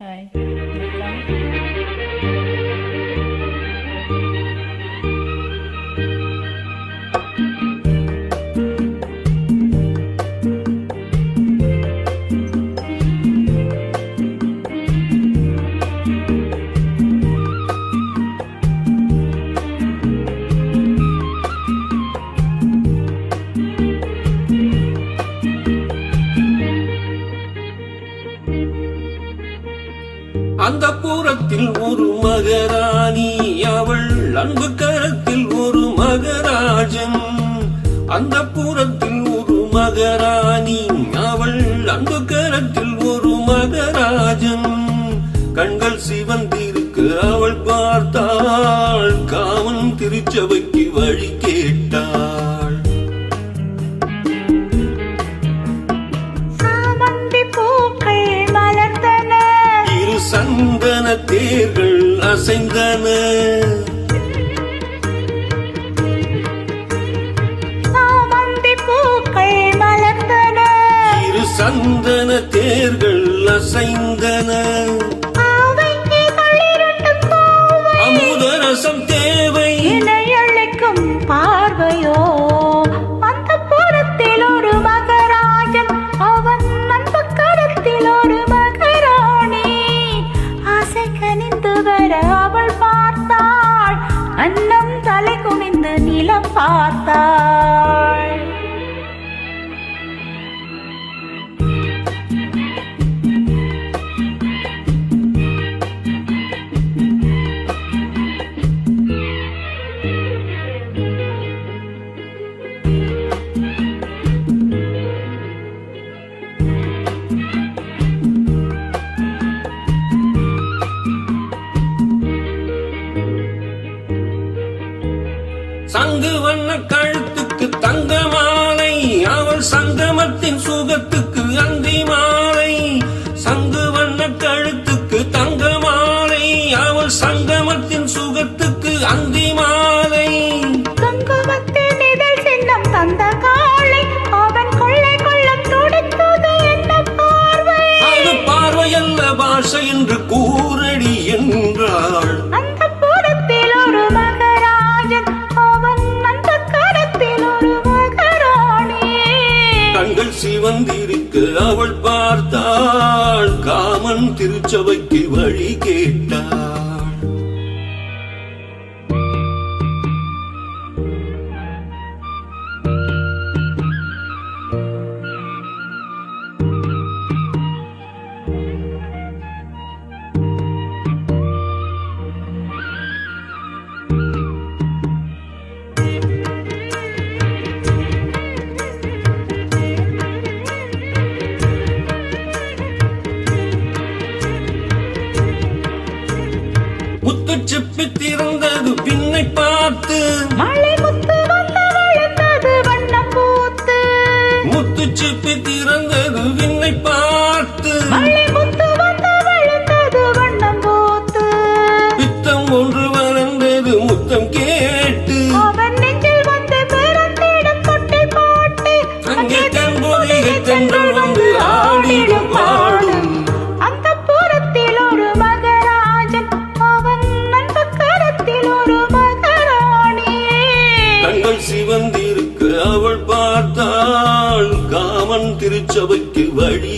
Hi. அந்த பூரத்தில் ஒரு மகராணி அவள் அன்பு கரத்தில் ஒரு மகராஜன். அந்த பூரத்தில் ஒரு மகராணி அவள் அன்பு கரத்தில் ஒரு மகராஜன். கண்கள் சிவந்திருக்கு அவள் பார்த்தாள் காவன் திருச்சபைக்கு இரு சந்தன தேர்கள் அசைந்தன. சந்தன தேர்கள் அசைந்தன. நிலம் பார்த்தாள். அங்கு வண்ண கழுத்துக்கு தங்க மாலை அவள் சங்கமத்தின் சுகத்துக்கு அந்தி மாலை. சங்கு வண்ண கழுத்துக்கு தங்க மாலை அவள் சங்கமத்தின் சுகத்துக்கு அந்தி வந்திருக்க அவள் பார்த்தாள். காமன் திருச்சபைக்கு வழி கேட்டாள். திருச்சபைக்கு வழி